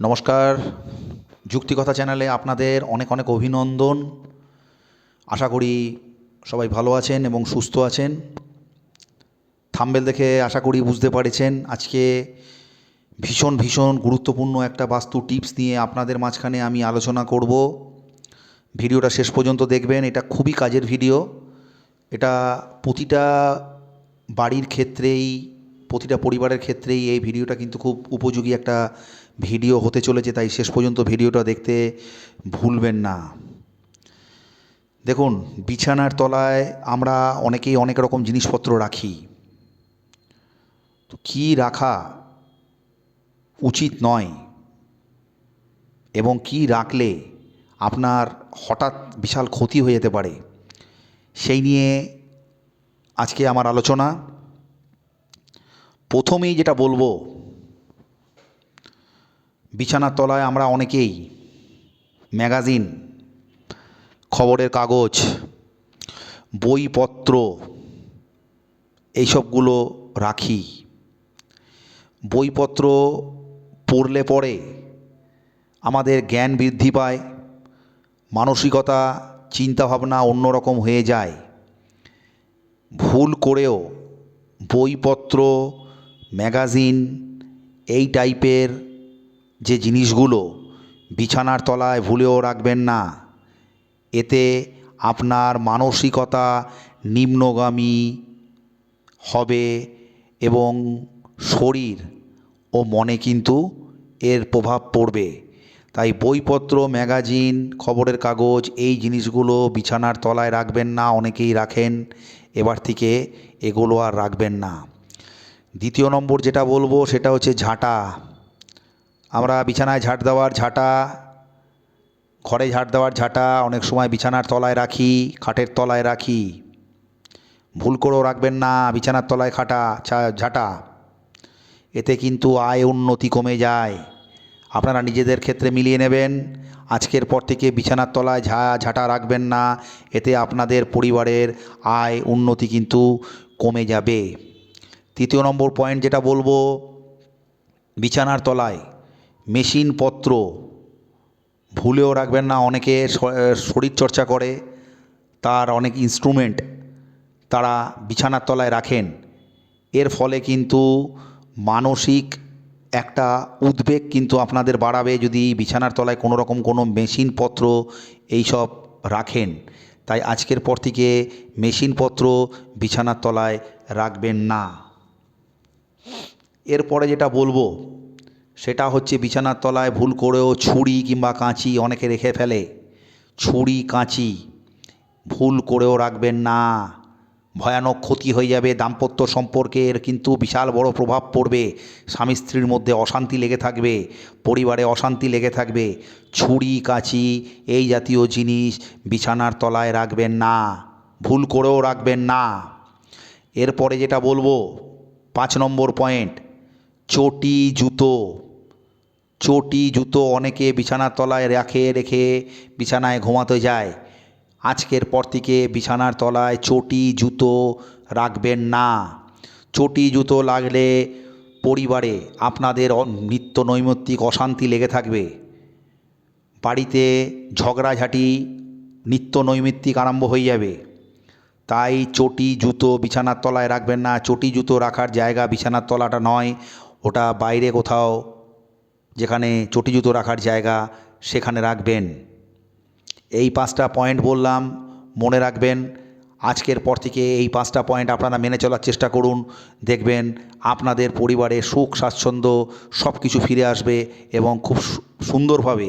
নমস্কার। যুক্তিকথা চ্যানেলে আপনাদের অনেক অনেক অভিনন্দন। আশা করি সবাই ভালো আছেন এবং সুস্থ আছেন। থাম্বেল দেখে আশা করি বুঝতে পেরেছেন আজকে ভীষণ ভীষণ গুরুত্বপূর্ণ একটা বাস্তু টিপস নিয়ে আপনাদের মাঝখানে আমি আলোচনা করব। ভিডিওটা শেষ পর্যন্ত দেখবেন, এটা খুবই কাজের ভিডিও। এটা প্রতিটা বাড়ির ক্ষেত্রেই প্রতিটা পরিবারের ক্ষেত্রেই এই ভিডিওটা কিন্তু খুব উপযোগী একটা ভিডিও হতে চলেছে, তাই শেষ পর্যন্ত ভিডিওটা দেখতে ভুলবেন না। দেখুন, বিছানার তলায় আমরা অনেকেই অনেক রকম জিনিসপত্র রাখি। তো কী রাখা উচিত নয়, এবং কী রাখলে আপনার হঠাৎ বিশাল ক্ষতি হয়ে যেতে পারে, সেই নিয়ে আজকে আমার আলোচনা। প্রথমেই যেটা বলব, বিছানার তলায় আমরা অনেকেই ম্যাগাজিন, খবরের কাগজ, বইপত্র এইসবগুলো রাখি। বইপত্র পড়লে পরে আমাদের জ্ঞান বৃদ্ধি পায়, মানসিকতা, চিন্তাভাবনা অন্যরকম হয়ে যায়। ভুল করেও বইপত্র ম্যাগাজিন, এই টাইপের যে জিনিসগুলো বিছানার তলায় ভুলেও রাখবেন না। এতে আপনার মানসিকতা নিম্নগামী হবে এবং শরীর ও মনে কিন্তু এর প্রভাব পড়বে। তাই বইপত্র, ম্যাগাজিন, খবরের কাগজ, এই জিনিসগুলো বিছানার তলায় রাখবেন না, অনেকেই রাখেন। এবার থেকে এগুলো আর রাখবেন না। দ্বিতীয় নম্বর যেটা বলব সেটা হচ্ছে ঝাঁটা। আমরা বিছানায় ঝাঁট দেওয়ার ঝাঁটা, ঘরে ঝাঁট দেওয়ার ঝাঁটা অনেক সময় বিছানার তলায় রাখি, খাটের তলায় রাখি। ভুল করেও রাখবেন না, বিছানার তলায় খাটা ঝাঁটা। এতে কিন্তু আয় উন্নতি কমে যায়। আপনারা নিজেদের ক্ষেত্রে মিলিয়ে নেবেন। আজকের পর থেকে বিছানার তলায় ঝা, ঝাঁটা রাখবেন না। এতে আপনাদের পরিবারের আয় উন্নতি কিন্তু কমে যাবে। তৃতীয় নম্বর পয়েন্ট যেটা বলব, বিছানার তলায় মেশিনপত্র ভুলেও রাখবেন না, অনেকে শরীরচর্চা করে, তার অনেক ইনস্ট্রুমেন্ট তারা বিছানার তলায় রাখেন। এর ফলে কিন্তু মানসিক একটা উদ্বেগ কিন্তু আপনাদের বাড়াবে যদি বিছানার তলায় কোনো রকম কোনো মেশিনপত্র এইসব রাখেন। তাই আজকের পর থেকে মেশিনপত্র বিছানার তলায় রাখবেন না। এরপরে যেটা বলব, সেটা হচ্ছে বিছানার তলায় ভুল করেও ছুরি কিংবা কাঁচি অনেকে রেখে ফেলে। ছুরি, কাঁচি ভুল করেও রাখবেন না। ভয়ানক ক্ষতি হয়ে যাবে দাম্পত্য সম্পর্কের, কিন্তু বিশাল বড় প্রভাব পড়বে। স্বামী স্ত্রীর মধ্যে অশান্তি লেগে থাকবে, পরিবারে অশান্তি লেগে থাকবে। ছুরি, কাঁচি এই জাতীয় জিনিস বিছানার তলায় রাখবেন না, ভুল করেও রাখবেন না। এরপরে যেটা বলব, পাঁচ নম্বর পয়েন্ট চটি জুতো চটি জুতো অনেকে বিছানার তলায় রাখে, রেখে বিছানায় ঘুমাতে যায়। আজকের পর থেকে বিছানার তলায় চটি জুতো রাখবেন না। চটি জুতো লাগলে পরিবারে আপনাদের নিত্য নৈমিত্তিক অশান্তি লেগে থাকবে। বাড়িতে ঝগড়াঝাটি নিত্য নৈমিত্তিক আরম্ভ হয়ে যাবে। তাই চটি জুতো বিছানার তলায় রাখবেন না। চটি জুতো রাখার জায়গা বিছানার তলাটা নয়। ওটা বাইরে কোথাও যেখানে চটি জুতো রাখার জায়গা সেখানে রাখবেন। এই পাঁচটা পয়েন্ট বললাম, মনে রাখবেন, আজকের পর থেকে এই পাঁচটা পয়েন্ট আপনারা মেনে চলার চেষ্টা করুন। দেখবেন আপনাদের পরিবারে সুখ, স্বাচ্ছন্দ্য সব কিছু ফিরে আসবে এবং খুব সুন্দরভাবে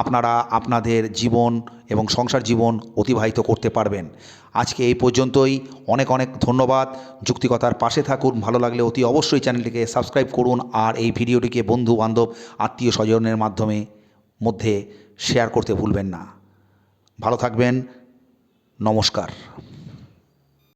আপনারা আপনাদের জীবন এবং সংসার জীবন অতিবাহিত করতে পারবেন। আজকে এই পর্যন্তই। অনেক অনেক ধন্যবাদ। যুক্তিকতার পাশে থাকুন। ভালো লাগলে অতি অবশ্যই চ্যানেলটিকে সাবস্ক্রাইব করুন আর এই ভিডিওটিকে বন্ধু বান্ধব আত্মীয় স্বজনের মাধ্যমে, মধ্যে শেয়ার করতে ভুলবেন না। ভালো থাকবেন। নমস্কার।